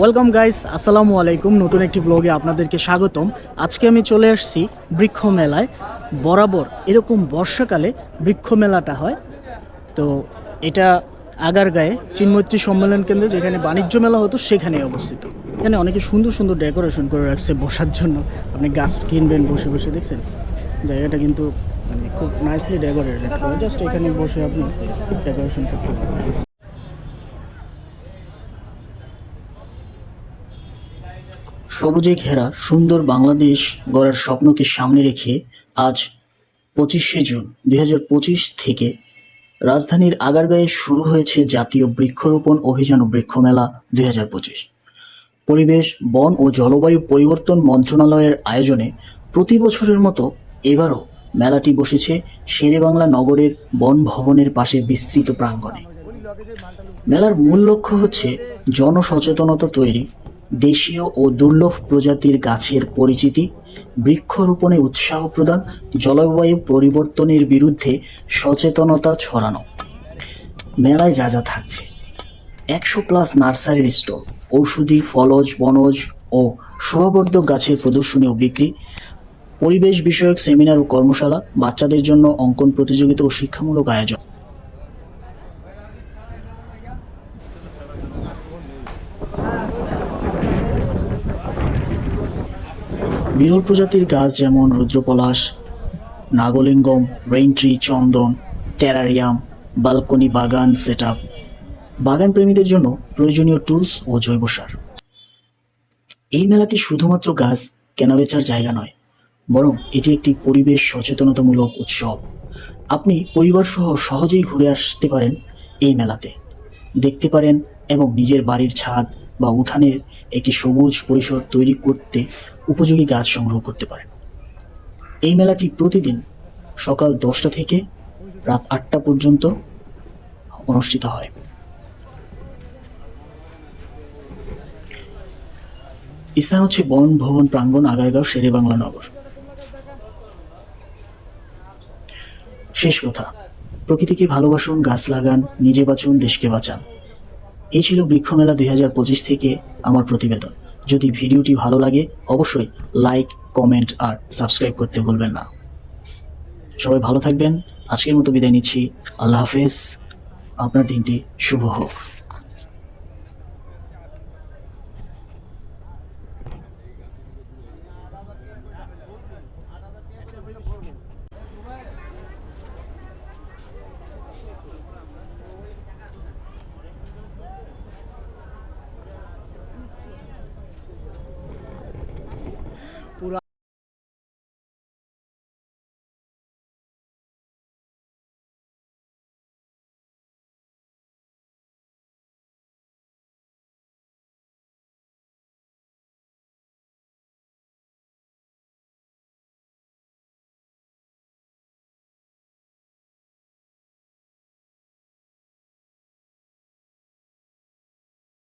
Welcome guys আসসালামু আলাইকুম নতুন একটি ব্লগে আপনাদেরকে স্বাগতম। আজকে আমি চলে আসছি বৃক্ষ মেলায়। বরাবর এরকম বর্ষাকালে বৃক্ষ মেলাটা হয়। তো এটা আগারগাঁয়ে চিনমৈত্রী সম্মেলন কেন্দ্রে যেখানে বাণিজ্য মেলা হতো, সেখানে অবস্থিত। এখানে অনেকে সুন্দর সুন্দর ডেকোরেশন করে রাখছে বসার জন্য। আপনি গাছ কিনবেন বসে বসে, দেখছেন? জায়গাটা কিন্তু মানে খুব নাইসলি ডেকোরেটেড জাস্ট এখানে বসে আপনি ডেকোরেশন করতে পারবেন। সবুজে ঘেরা সুন্দর বাংলাদেশ গড়ার স্বপ্নকে সামনে রেখে আজ পঁচিশে জুন দুই হাজার পঁচিশ থেকে রাজধানীর আগারগাঁয়ে শুরু হয়েছে জাতীয় বৃক্ষরোপণ অভিযান ও বৃক্ষমেলা দুই হাজার পঁচিশ। পরিবেশ, বন ও জলবায়ু পরিবর্তন মন্ত্রণালয়ের আয়োজনে প্রতি বছরের মতো এবারও মেলাটি বসেছে শেরেবাংলা নগরের বন ভবনের পাশে বিস্তৃত প্রাঙ্গণে। মেলার মূল লক্ষ্য হচ্ছে জনসচেতনতা তৈরি দেশীয় ও দুর্লভ প্রজাতির গাছের পরিচিতি, বৃক্ষরোপণে উৎসাহ প্রদান, জলবায়ু পরিবর্তনের বিরুদ্ধে সচেতনতা ছড়ানো। মেলায় যা যা থাকছে। একশো প্লাস নার্সারির স্টল, ঔষধি, ফলজ, বনজ ও শোভাবর্ধক গাছের প্রদর্শনী ও বিক্রি, পরিবেশ বিষয়ক সেমিনার ও কর্মশালা, বাচ্চাদের জন্য অঙ্কন প্রতিযোগিতা ও শিক্ষামূলক আয়োজন। বিরল প্রজাতির গাছ যেমন রুদ্রপলাশ, নাগলিঙ্গম রেইনট্রি চন্দন, টেরারিয়াম, বালকনি বাগান সেট আপ বাগান প্রেমীদের জন্য প্রয়োজনীয় টুলস ও জৈব সার। এই মেলাটি শুধুমাত্র গাছ কেনাবেচার জায়গা নয়, বরং এটি একটি পরিবেশ সচেতনতামূলক উৎসব। আপনি পরিবার সহ সহজেই ঘুরে আসতে পারেন এই মেলাতে। দেখতে পারেন এবং নিজের বাড়ির ছাদ বা উঠানের একটি সবুজ পরিসর তৈরি করতে উপযোগী গাছ সংগ্রহ করতে পারেন। এই মেলাটি প্রতিদিন সকাল দশটা থেকে রাত আটটা পর্যন্ত অনুষ্ঠিত হয়। স্থান হচ্ছে বন ভবন প্রাঙ্গণ আগারগাঁও শেরে বাংলা নগর। শেষ কথা, প্রকৃতিকে ভালোবাসুন, গাছ লাগান, নিজে বাঁচুন, দেশকে বাঁচান। এই ছিল বৃক্ষমেলা দুই হাজার পঁচিশ থেকে আমার প্রতিবেদন। যদি ভিডিওটি ভালো লাগে, অবশ্যই লাইক, কমেন্ট আর সাবস্ক্রাইব করতে ভুলবেন না। সবাই ভালো থাকবেন। আজকের মতো বিদায় নিচ্ছি। আল্লাহ হাফেজ। আপনার দিনটি শুভ হোক।